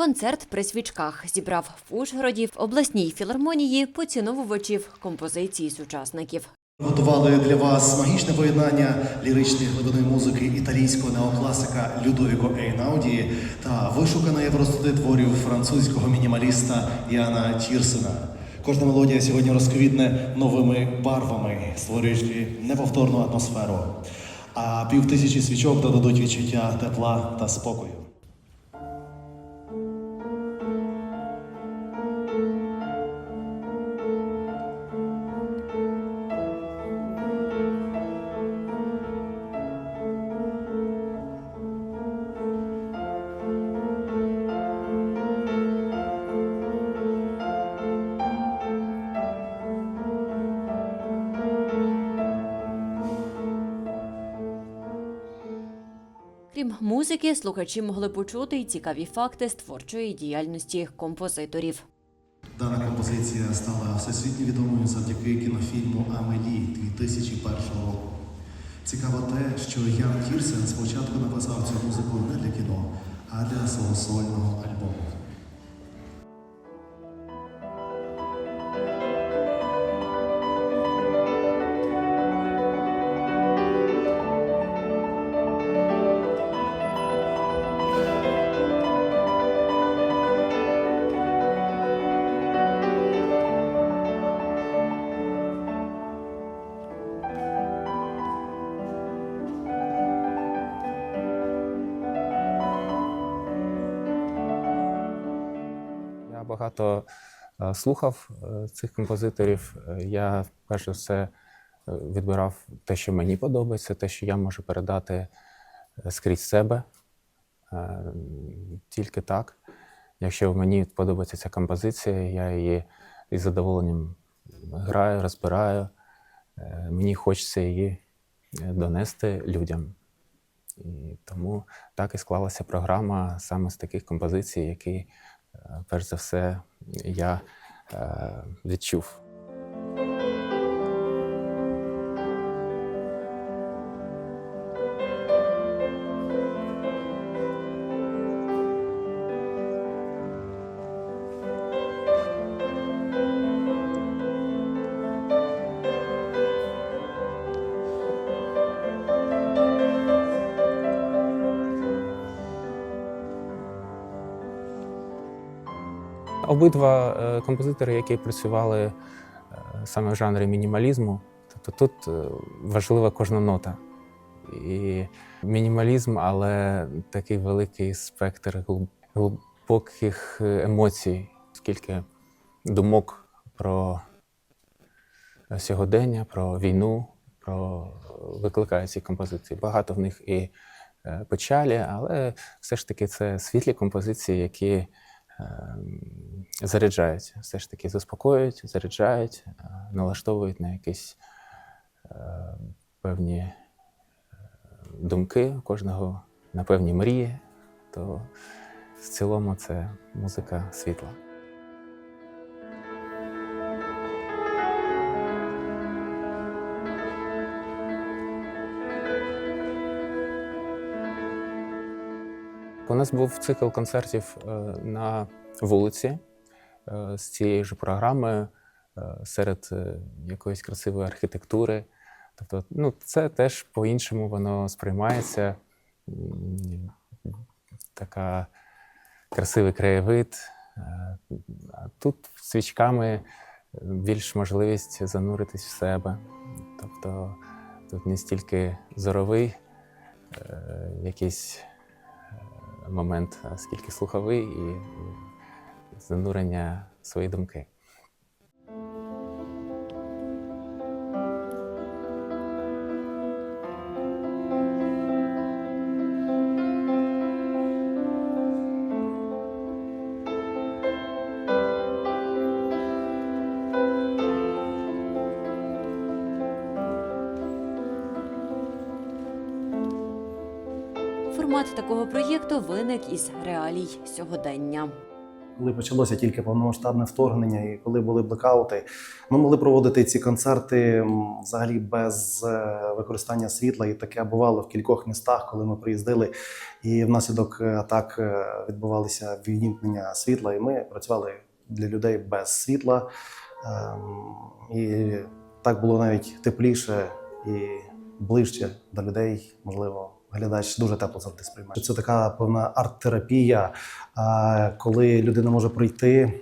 Концерт при свічках зібрав в Ужгороді в обласній філармонії поціновувачів композиції сучасників. Готували для вас магічне поєднання ліричної глибини музики італійського неокласика Людовіко Ейнауді та вишуканої простоти творів французького мінімаліста Яна Тірсена. Кожна мелодія сьогодні розквітне новими барвами, створюючи неповторну атмосферу. А півтисячі свічок додадуть відчуття тепла та спокою. Крім музики, слухачі могли почути й цікаві факти з творчої діяльності композиторів. Дана композиція стала всесвітньо відомою завдяки кінофільму Амелі 2001 року. Цікаво те, що Ян Тірсен спочатку написав цю музику не для кіно, а для свого сольного альбому. Багато е, слухав е, цих композиторів. Е, Я перш за все відбирав те, що мені подобається, те, що я можу передати скрізь себе. Тільки так. Якщо мені подобається ця композиція, я її із задоволенням граю, розбираю. Мені хочеться її донести людям. І тому так і склалася програма саме з таких композицій, які, перш за все, я е, відчув. Обидва е, композитори, які працювали е, саме в жанрі мінімалізму, тобто тут е, важлива кожна нота. І мінімалізм, але такий великий спектр глибоких емоцій, скільки думок про сьогодення, про війну, про викликають ці композиції. Багато в них і печалі, але все ж таки це світлі композиції, які заряджають, все ж таки заспокоюють, заряджають, е, налаштовують на якісь е, певні е, думки кожного, на певні мрії. То в цілому це музика світла. У нас був цикл концертів на вулиці е, з цією ж програмою е, серед е, якоїсь красивої архітектури. Тобто, ну, це теж по-іншому воно сприймається. Така красивий краєвид. Тут свічками більш можливість зануритись в себе. Тобто тут не стільки зоровий якийсь момент, а скільки слуховий і занурення в свої думки. Формат такого проєкту виник із реалій сьогодення. Коли почалося тільки повномасштабне вторгнення, і коли були блекаути, ми могли проводити ці концерти взагалі без е, використання світла. І таке бувало в кількох містах, коли ми приїздили, і внаслідок е, атак е, відбувалися відімкнення світла, і ми працювали для людей без світла. Ем, І так було навіть тепліше і ближче до людей, можливо. Глядач дуже тепло завжди сприймає. Це така певна арт-терапія, коли людина може прийти,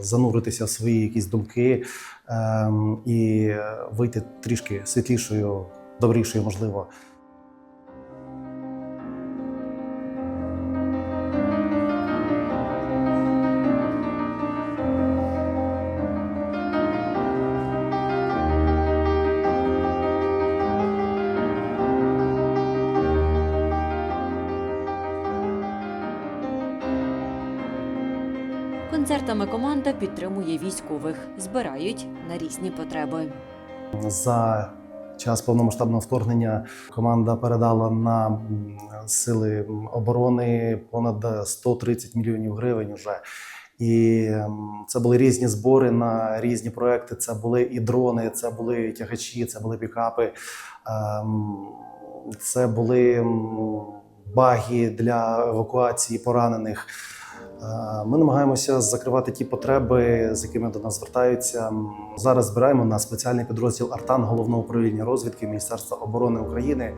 зануритися в свої якісь думки ем, і вийти трішки світлішою, добрішою, можливо. Концертами команда підтримує військових, збирають на різні потреби. За час повномасштабного вторгнення команда передала на сили оборони понад 130 мільйонів гривень уже. І це були різні збори на різні проекти. Це були і дрони, це були тягачі, це були пікапи, ем, це були баги для евакуації поранених. Е, Ми намагаємося закривати ті потреби, з якими до нас звертаються. Зараз збираємо на спеціальний підрозділ Артан головного управління розвідки Міністерства оборони України.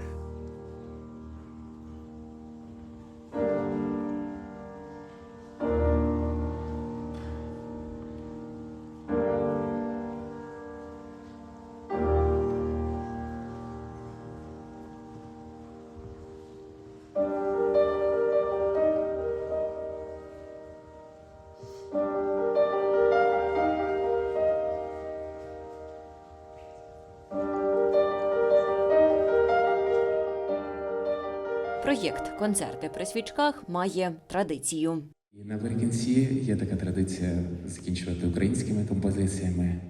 Проєкт Концерти при свічках має традицію. І наприкінці є така традиція закінчувати українськими композиціями.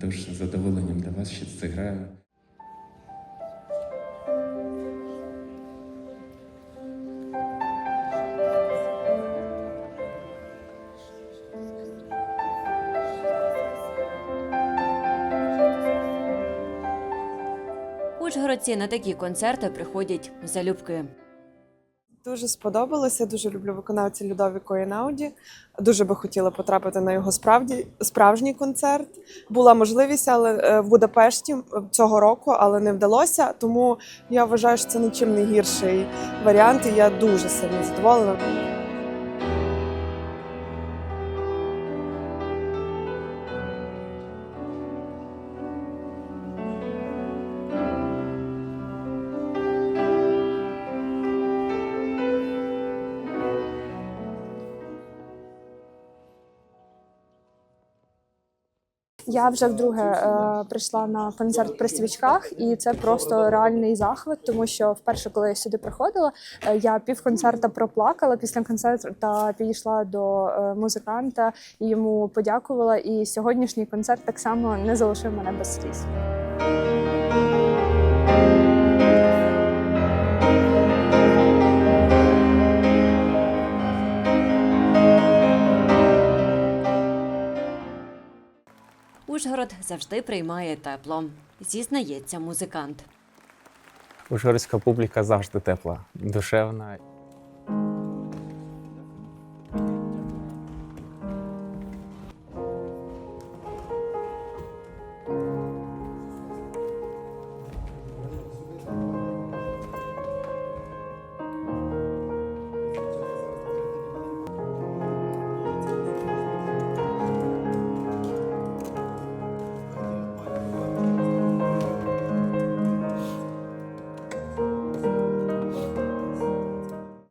Тож задоволенням для вас ще зіграю. Ужгородці на такі концерти приходять залюбки. Дуже сподобалося. Дуже люблю виконавця Людовіко Інауді. Дуже би хотіла потрапити на його справді справжній концерт. Була можливість, але е, в Будапешті цього року, але не вдалося. Тому я вважаю, що це нічим не гірший варіант. І я дуже сильно задоволена. Я вже вдруге е, прийшла на концерт при свічках, і це просто реальний захват, тому що вперше, коли я сюди приходила, е, я пів концерта проплакала. Після концерту підійшла до е, музиканта і йому подякувала. І сьогоднішній концерт так само не залишив мене без сліз. Ужгород завжди приймає тепло, зізнається музикант. Ужгородська публіка завжди тепла, душевна.